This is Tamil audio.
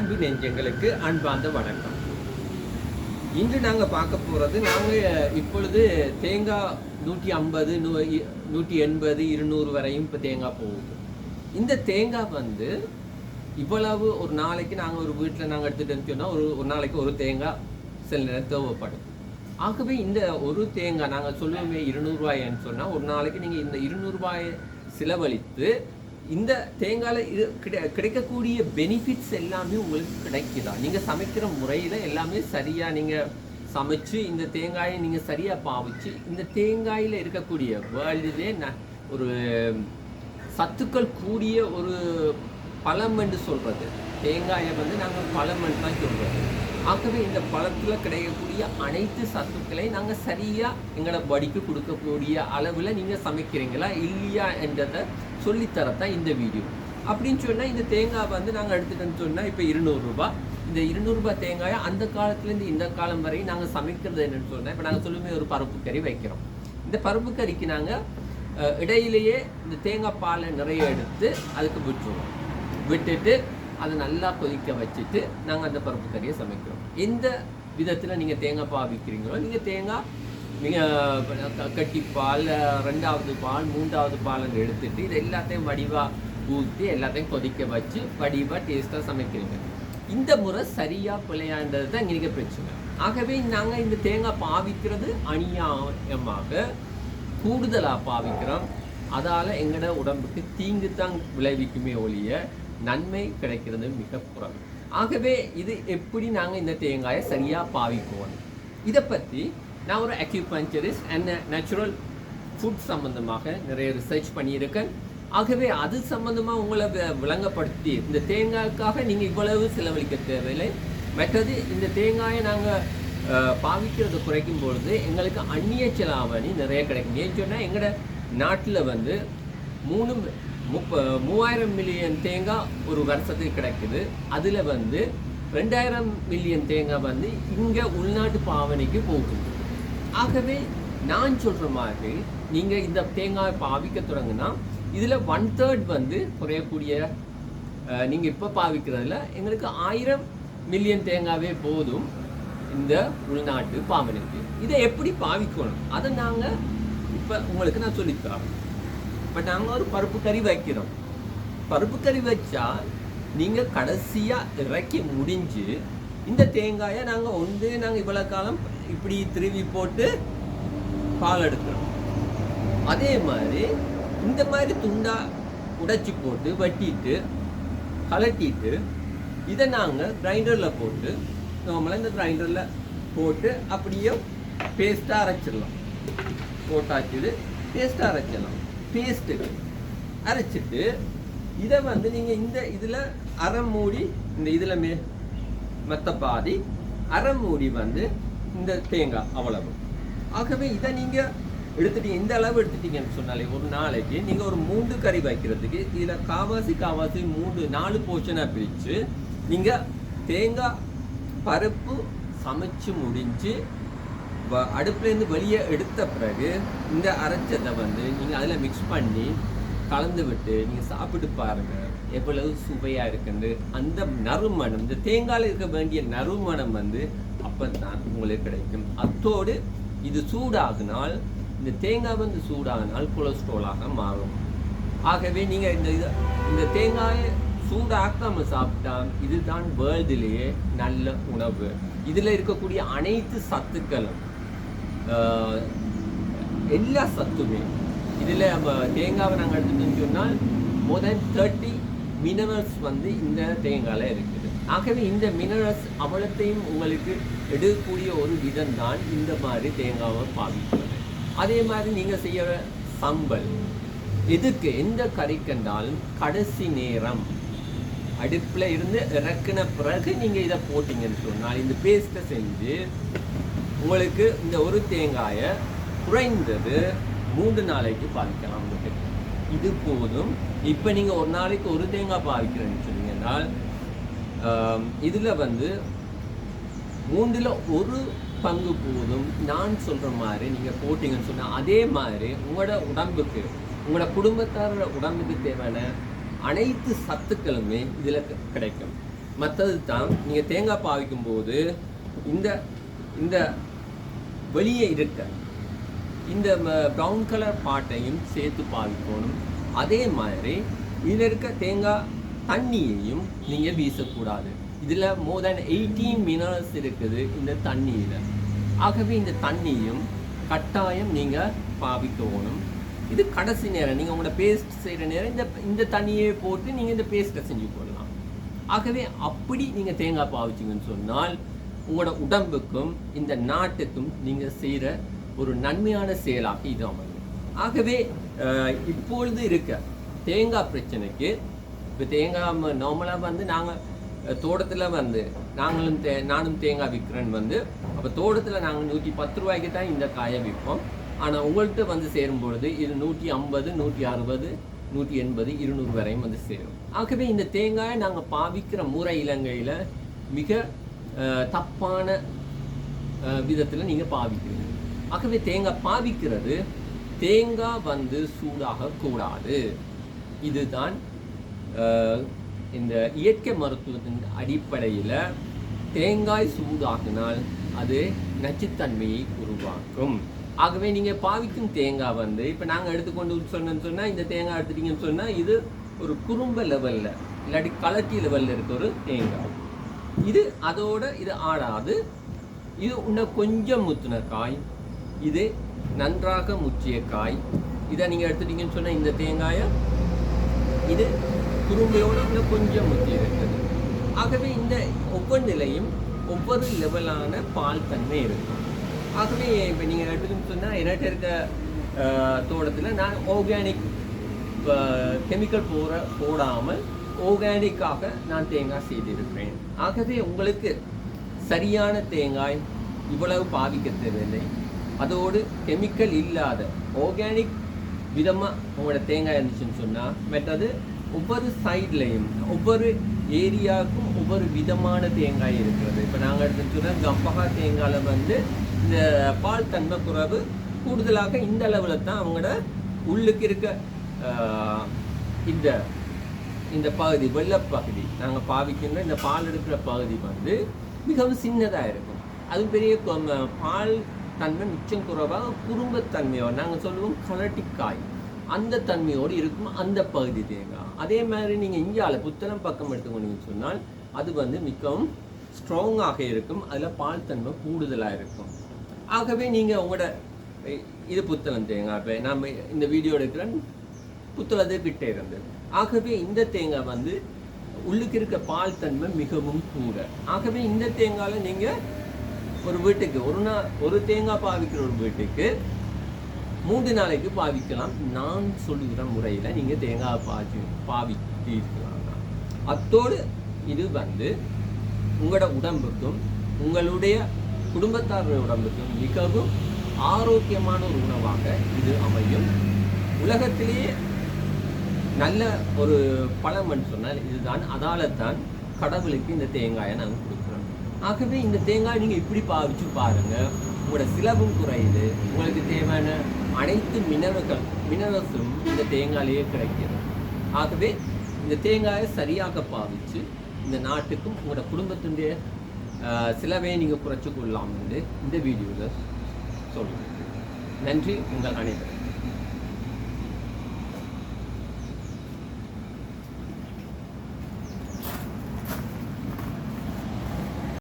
அன்பு நெஞ்சங்களுக்கு அன்பார்ந்த வணக்கம். இன்று நாங்கள் பார்க்க போகிறது நாங்கள் இப்பொழுது தேங்காய் நூற்றி ஐம்பது நூ நூற்றி எண்பது இருநூறு வரையும் இப்போ தேங்காய் போகுது. இந்த தேங்காய் வந்து இவ்வளவு ஒரு நாளைக்கு நாங்கள் ஒரு வீட்டில் நாங்கள் எடுத்துகிட்டு சொன்னால் ஒரு ஒரு நாளைக்கு ஒரு தேங்காய் சில நேரம் தேவைப்படும். ஆகவே இந்த ஒரு தேங்காய் நாங்கள் சொல்லுவோமே இருநூறுவாயன்னு சொன்னால் ஒரு நாளைக்கு நீங்கள் இந்த இருநூறுபாயை செலவழித்து இந்த தேங்காயில் இது கிடை கிடைக்கக்கூடிய பெனிஃபிட்ஸ் எல்லாமே உங்களுக்கு கிடைக்குதா? நீங்கள் சமைக்கிற முறையில் எல்லாமே சரியாக நீங்கள் சமைச்சு இந்த தேங்காயை நீங்கள் சரியாக பாவிச்சு இந்த தேங்காயில் இருக்கக்கூடிய வேர்ல்டுலே ந ஒரு சத்துக்கள் கூடிய ஒரு பழம் என்று சொல்கிறது தேங்காயை வந்து நாங்கள் பழம்னு தான் சொல்கிறோம் ஆகவே இந்த பழத்தில் கிடைக்கக்கூடிய அனைத்து சத்துக்களையும் நாங்கள் சரியாக எங்களை படிக்கு கொடுக்கக்கூடிய அளவில் நீங்கள் சமைக்கிறீங்களா இல்லையா என்றதை சொல்லித்தரத்தான் இந்த வீடியோ. அப்படின்னு சொன்னால் இந்த தேங்காய் வந்து நாங்கள் எடுத்துட்டோம்னு சொன்னால் இப்போ இருநூறுபா இந்த இருநூறுபா தேங்காயை அந்த காலத்துலேருந்து இந்த காலம் வரை நாங்கள் சமைக்கிறது என்னென்னு சொன்னால் இப்போ நாங்கள் சொல்லுமே ஒரு பருப்பு கறி வைக்கிறோம். இந்த பருப்பு கறிக்கு நாங்கள் இடையிலேயே இந்த தேங்காய் பாலை நிறைய எடுத்து அதுக்கு விட்டுருவோம். விட்டுட்டு அதை நல்லா கொதிக்க வச்சுட்டு நாங்கள் அந்த பருப்பு கறியை சமைக்கிறோம். எந்த விதத்தில் நீங்கள் தேங்காய் விற்கிறீங்களோ நீங்கள் தேங்காய் நீங்கள் கட்டி பால் ரெண்டாவது பால் மூன்றாவது பால் எடுத்துட்டு இது எல்லாத்தையும் வடிவாக ஊற்றி எல்லாத்தையும் கொதிக்க வச்சு வடிவாக டேஸ்ட்டாக சமைக்கிறீங்க. இந்த முறை சரியாக பிள்ளையான்றது தான் எங்களுக்கு பிரச்சனை. ஆகவே நாங்கள் இந்த தேங்காய் பாவிக்கிறது அநியாயமாக கூடுதலாக பாவிக்கிறோம். அதால் எங்களோட உடம்புக்கு தீங்கு தான் விளைவிக்குமே ஒழிய நன்மை கிடைக்கிறது மிக குறைவு. ஆகவே இது எப்படி நாங்கள் இந்த தேங்காயை சரியாக பாவிக்குவோம்? இதை பற்றி நான் ஒரு அக்யூபஞ்சரிஸ்ட் அண்ட் நேச்சுரல் ஃபுட் சம்மந்தமாக நிறைய ரிசர்ச் பண்ணியிருக்கேன். ஆகவே அது சம்மந்தமாக உங்களை விளங்கப்படுத்தி இந்த தேங்காய்க்காக நீங்கள் இவ்வளவு செலவழிக்க தேவையில்லை. மற்றது இந்த தேங்காயை நாங்கள் பாவிக்கிறது குறைக்கும் பொழுது எங்களுக்கு அந்நிய செலாவணி நிறைய கிடைக்கும். ஏன்னு சொன்னால் எங்களோட நாட்டில் வந்து மூணு முப்ப மூவாயிரம் மில்லியன் தேங்காய் ஒரு வருஷத்துக்கு கிடைக்குது. அதில் வந்து ரெண்டாயிரம் மில்லியன் தேங்காய் வந்து இங்கே உள்நாட்டு பாவனைக்கு போகுது. ஆகவே நான் சொல்கிற மாதிரி நீங்கள் இந்த தேங்காய் பாவிக்க தொடங்குனா இதில் ஒன் தேர்ட் வந்து குறையக்கூடிய நீங்கள் இப்போ பாவிக்கிறதுல எங்களுக்கு ஆயிரம் மில்லியன் தேங்காவே போதும் இந்த உள்நாட்டு பாவனைக்கு. இதை எப்படி பாவிக்கணும்? அதை நாங்கள் இப்போ உங்களுக்கு நான் சொல்லித்தரோம் இப்போ நாங்கள் ஒரு பருப்பு கறி வைக்கிறோம். பருப்பு கறி வச்சா நீங்கள் கடைசியாக இறக்கி முடிஞ்சு இந்த தேங்காயை நாங்கள் வந்து நாங்கள் இவ்வளோ காலம் இப்படி திருவி போட்டு பால் எடுக்கிறோம். அதே மாதிரி இந்த மாதிரி துண்டா உடைச்சி போட்டு வட்டிட்டு கலட்டிட்டு இதை நாங்கள் கிரைண்டரில் போட்டு நார்மலாக இந்த கிரைண்டரில் போட்டு அப்படியே பேஸ்ட்டாக அரைச்சிடலாம். போட்டாச்சுது பேஸ்ட்டாக அரைச்சிடலாம். பேஸ்ட்டு அரைச்சிட்டு இதை வந்து நீங்கள் இந்த இதில் அரை மூடி இந்த இதில் மே மற்ற பாதி அரை மூடி வந்து இந்த தேங்காய் அவ்வளவு. ஆகவே இதை நீங்கள் எடுத்துட்டீங்க இந்த அளவு எடுத்துட்டீங்கன்னு சொன்னாலே ஒரு நாளைக்கு நீங்கள் ஒரு மூன்று கறி வைக்கிறதுக்கு இதில் காவாசி காவாசி மூன்று நாலு போர்ஷனாக பிரித்து நீங்கள் தேங்காய் பருப்பு சமைச்சு முடிஞ்சு அடுப்புலேருந்து வெளியே எடுத்த பிறகு இந்த அரைச்சதை வந்து நீங்கள் அதில் மிக்ஸ் பண்ணி கலந்து விட்டு நீங்கள் சாப்பிட்டு பாருங்கள் எவ்வளவு சுவையாக இருக்குன்னு. அந்த நறுமணம் இந்த தேங்காயில் இருக்க வேண்டிய நறுமணம் வந்து அப்போ தான் உங்களுக்கு கிடைக்கும். அத்தோடு இது சூடாகினால் இந்த தேங்காய் வந்து சூடாகினால் கொலஸ்ட்ராலாக மாறும். ஆகவே நீங்கள் இந்த இது இந்த தேங்காயை சூடாக்காமல் சாப்பிட்டா இதுதான் வேர்ல்டுலேயே நல்ல உணவு. இதில் இருக்கக்கூடிய அனைத்து சத்துக்களும் எல்லா சத்துமே இதில் நம்ம தேங்காவை நாங்கள் எடுத்துட்டோம்னு சொன்னால் மோர் தென் தேர்ட்டி மினரல்ஸ் வந்து இந்த தேங்காயில் இருக்குது ஆகவே இந்த மினரல்ஸ் அவ்வளத்தையும் உங்களுக்கு எடுக்கக்கூடிய ஒரு விதம் தான் இந்த மாதிரி தேங்காவை பாவிக்கிறது அதே மாதிரி நீங்கள் செய்கிற சம்பல் எதுக்கு எந்த கறி கண்டாலும் கடைசி நேரம் அடுப்பில் இருந்து இறக்குன பிறகு நீங்கள் இதை போட்டிங்கன்னு சொன்னால் இந்த பேஸ்ட்டை செஞ்சு உங்களுக்கு இந்த ஒரு தேங்காயை குறைந்தது மூன்று நாளைக்கு பாதிக்கலாம் உங்களுக்கு இது போதும். இப்போ நீங்கள் ஒரு நாளைக்கு ஒரு தேங்காய் பாதிக்கிறேன்னு சொன்னீங்கன்னா இதில் வந்து மூன்றில் ஒரு பங்கு போதும். நான் சொல்கிற மாதிரி நீங்கள் போட்டிங்கன்னு சொன்னால் அதே மாதிரி உங்களோட உடம்புக்கு உங்களோட குடும்பத்தாரோட உடம்புக்கு தேவையான அனைத்து சத்துக்களுமே இதில் கிடைக்கும். மற்றது தான் நீங்கள் தேங்காய் பாவிக்கும் போது இந்த இந்த வெளியே இருக்க இந்த ப்ரௌன் கலர் பாட்டையும் சேர்த்து பாவிக்கணும். அதே மாதிரி இதில் இருக்க தேங்காய் தண்ணியையும் நீங்கள் வீசக்கூடாது. இதில் மோர் தேன் எயிட்டீன் மினரல்ஸ் இருக்குது இந்த தண்ணியில். ஆகவே இந்த தண்ணியும் கட்டாயம் நீங்கள் பாவிக்கணும். இது கடைசி நேரம். நீங்கள் உங்களோட பேஸ்ட் செய்கிற நேரம் இந்த இந்த தண்ணியை போட்டு நீங்கள் இந்த பேஸ்ட்டை செஞ்சு போடலாம். ஆகவே அப்படி நீங்கள் தேங்காய் பாவிச்சிங்கன்னு சொன்னால் உங்களோட உடம்புக்கும் இந்த நாட்டுக்கும் நீங்கள் செய்கிற ஒரு நன்மையான செயலாக இது அமையும். ஆகவே இப்பொழுது இருக்க தேங்காய் பிரச்சனைக்கு இப்போ தேங்காய் நார்மலாக வந்து நாங்கள் தோட்டத்தில் வந்து நாங்களும் தே நானும் தேங்காய் விற்கிறேன்னு வந்து அப்போ தோட்டத்தில் நாங்கள் நூற்றி பத்து ரூபாய்க்கு தான் இந்த காயை விற்போம் ஆனால் உங்கள்கிட்ட வந்து சேரும் பொழுது இது நூற்றி ஐம்பது நூற்றி அறுபது நூற்றி எண்பது இருநூறு வரையும் வந்து சேரும். ஆகவே இந்த தேங்காயை நாங்கள் பாவிக்கிற முறை இலங்கையில் மிக தப்பான விதத்தில் நீங்கள் பாவிக்கிறீங்க. ஆகவே தேங்காய் பாவிக்கிறது தேங்காய் வந்து சூடாக கூடாது. இதுதான் இந்த இயற்கை மருத்துவத்தின் அடிப்படையில் தேங்காய் சூடாகினால் அது நச்சுத்தன்மையை உருவாக்கும். ஆகவே நீங்கள் பாவிக்கும் தேங்காய் வந்து இப்போ நாங்கள் எடுத்துக்கொண்டு சொன்னோன்னு சொன்னால் இந்த தேங்காய் எடுத்துட்டீங்கன்னு சொன்னால் இது ஒரு குறும்ப லெவலில் இல்லாட்டி கலர்ச்சி லெவலில் இருக்க ஒரு தேங்காய். இது அதோட இது ஆடாது இது இன்னும் கொஞ்சம் முத்தின காய். இது நன்றாக முற்றிய காய். இதை நீங்கள் எடுத்துட்டீங்கன்னு சொன்னால் இந்த தேங்காயை இது குறும்பையோடு இன்னும் கொஞ்சம் முத்தி இருக்குது ஆகவே இந்த ஒவ்வொரு நிலையும் ஒவ்வொரு லெவலான பால் தன்மை இருக்கும். ஆகவே இப்போ நீங்கள் எடுத்துக்கணும்னு சொன்னால் என்கிட்ட இருக்க தோட்டத்தில் நான் ஆர்கானிக் கெமிக்கல் போகிற போடாமல் ஆர்கானிக்காக நான் தேங்காய் செய்திருக்கிறேன். ஆகவே உங்களுக்கு சரியான தேங்காய் இவ்வளவு பாதிக்க தேவையில்லை. அதோடு கெமிக்கல் இல்லாத ஆர்கானிக் விதமாக உங்களோட தேங்காய் இருந்துச்சுன்னு சொன்னால் மற்றது ஒவ்வொரு சைட்லேயும் ஒவ்வொரு ஏரியாவுக்கும் ஒவ்வொரு விதமான தேங்காய் இருக்கிறது. இப்போ நாங்கள் எடுத்துன்னு சொன்னால் கம்பகா தேங்காயில் வந்து இந்த பால் தன்மை குறைவு கூடுதலாக இந்த அளவில் தான் அவங்களோட உள்ளுக்கு இருக்க இந்த இந்த பகுதி வெள்ளப்பகுதி. நாங்கள் பாவிக்கின்ற இந்த பால் எடுக்கிற பகுதி வந்து மிகவும் சின்னதாக இருக்கும். அது பெரிய பால் தன்மை மிச்சம் குறைவாக குறும்பத்தன்மையோடு நாங்கள் சொல்லுவோம் கலட்டிக்காய். அந்த தன்மையோடு இருக்கும் அந்த பகுதி தேங்காய் அதே மாதிரி நீங்கள் இந்தியாவில் புத்தளம் பக்கம் எடுத்துக்கொண்டீங்கன்னு சொன்னால் அது வந்து மிகவும் ஸ்ட்ராங்காக இருக்கும். அதில் பால் தன்மை கூடுதலாக இருக்கும். ஆகவே நீங்கள் உங்களோட இது புத்தளம் தேங்காய் இப்போ நம்ம இந்த வீடியோ எடுக்கிற புத்துளது விட்டே இருந்தது ஆகவே இந்த தேங்காய் வந்து உள்ளுக்கு இருக்க பால் தன்மை மிகவும் கூட. ஆகவே இந்த தேங்காயில் நீங்கள் ஒரு வீட்டுக்கு ஒரு நாள் ஒரு தேங்காய் பாவிக்கிற ஒரு வீட்டுக்கு மூன்று நாளைக்கு பாவிக்கலாம். நான் சொல்லுகிற முறையில் நீங்கள் தேங்காய் பாவி பாவித்தீர்களாம் அத்தோடு இது வந்து உங்களோட உடம்புக்கும் உங்களுடைய குடும்பத்தாருடைய உடம்புக்கும் மிகவும் ஆரோக்கியமான ஒரு உணவாக இது அமையும். உலகத்திலேயே நல்ல ஒரு பழம்னு சொன்னால் இதுதான். அதால தான் கடவுளுக்கு இந்த தேங்காயை நாங்கள் கொடுக்குறோம். ஆகவே இந்த தேங்காய் நீங்கள் இப்படி பாவிச்சு பாருங்கள் உங்களோட சிலவும் குறையுது. உங்களுக்கு தேவையான அனைத்து மினரல்கள் மினரல்ஸும் இந்த தேங்காயிலேயே கிடைக்கிறது. ஆகவே இந்த தேங்காயை சரியாக பாவிச்சு இந்த நாட்டுக்கும் உங்களோட குடும்பத்தினுடைய சிலவே நீங்கள் குறைச்சி கொள்ளலாம் என்று இந்த வீடியோவில் சொல்லுங்கள் நன்றி உங்கள் அனைவரும்.